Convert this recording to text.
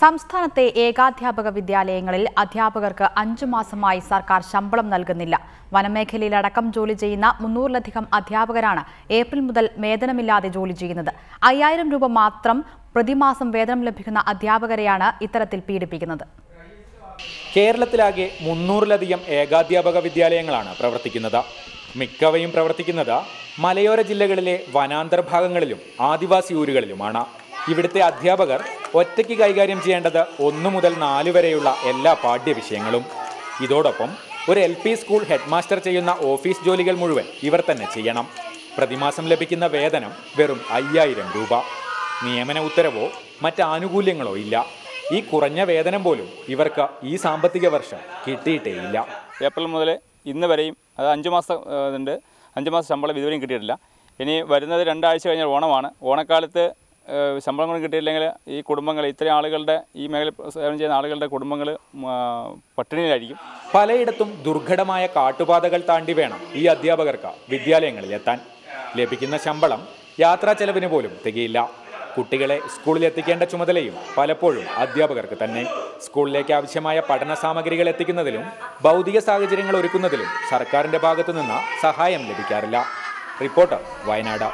സംസ്ഥാനത്തെ ഏകാധ്യാപക വിദ്യാലയങ്ങളിൽ അധ്യാപകർക്ക് അഞ്ചു മാസമായി സർക്കാർ ശമ്പളം നൽകുന്നില്ല. വനമേഖലയിലടക്കം ജോലി ചെയ്യുന്ന മുന്നൂറിലധികം അധ്യാപകരാണ് ഏപ്രിൽ മുതൽ വേതനമില്ലാതെ ജോലി ചെയ്യുന്നത്. അയ്യായിരം രൂപ മാത്രം പ്രതിമാസം വേതനം ലഭിക്കുന്ന അധ്യാപകരെയാണ് ഇത്തരത്തിൽ പീഡിപ്പിക്കുന്നത്. കേരളത്തിലാകെ മുന്നൂറിലധികം ഏകാധ്യാപക വിദ്യാലയങ്ങളാണ് പ്രവർത്തിക്കുന്നത്. മിക്കവയും പ്രവർത്തിക്കുന്നത് മലയോര ജില്ലകളിലെ വനാന്തർ ഭാഗങ്ങളിലും ആദിവാസി ഊരുകളിലുമാണ്. ഇവിടുത്തെ അധ്യാപകർ ഒറ്റയ്ക്ക് കൈകാര്യം ചെയ്യേണ്ടത് ഒന്നു മുതൽ നാല് വരെയുള്ള എല്ലാ പാഠ്യവിഷയങ്ങളും. ഇതോടൊപ്പം ഒരു എൽ പി സ്കൂൾ ഹെഡ്മാസ്റ്റർ ചെയ്യുന്ന ഓഫീസ് ജോലികൾ മുഴുവൻ ഇവർ തന്നെ ചെയ്യണം. പ്രതിമാസം ലഭിക്കുന്ന വേതനം വെറും അയ്യായിരം രൂപ. നിയമന ഉത്തരവോ മറ്റ് ആനുകൂല്യങ്ങളോ ഇല്ല. ഈ കുറഞ്ഞ വേതനം പോലും ഇവർക്ക് ഈ സാമ്പത്തിക വർഷം കിട്ടിയിട്ടേയില്ല. ഏപ്രിൽ മുതൽ ഇന്ന് വരെയും അത് അഞ്ച് മാസം ഉണ്ട് അഞ്ച് മാസം ശമ്പളം ഇതുവരെയും കിട്ടിയിട്ടില്ല. ഇനി വരുന്നത് രണ്ടാഴ്ച കഴിഞ്ഞാൽ ഓണമാണ്. ഓണക്കാലത്ത് ശമ്പളം കൊണ്ട് കിട്ടിയില്ലെങ്കിൽ ഈ കുടുംബങ്ങൾ ഇത്രയും ആളുകളുടെ ഈ മേഖല സേവനം ചെയ്യുന്ന ആളുകളുടെ കുടുംബങ്ങൾ പട്ടിണിയിലായിരിക്കും. പലയിടത്തും ദുർഘടമായ കാട്ടുപാതകൾ താണ്ടി വേണം ഈ അധ്യാപകർക്ക് വിദ്യാലയങ്ങളിൽ എത്താൻ. ലഭിക്കുന്ന ശമ്പളം യാത്രാ ചെലവിന് പോലും തികയില്ല. കുട്ടികളെ സ്കൂളിൽ എത്തിക്കേണ്ട ചുമതലയും പലപ്പോഴും അധ്യാപകർക്ക് തന്നെ. സ്കൂളിലേക്ക് ആവശ്യമായ പഠന സാമഗ്രികൾ എത്തിക്കുന്നതിലും ഭൗതിക സാഹചര്യങ്ങൾ ഒരുക്കുന്നതിലും സർക്കാരിന്റെ ഭാഗത്തുനിന്ന് സഹായം ലഭിക്കാറില്ല. റിപ്പോർട്ടർ വയനാട്.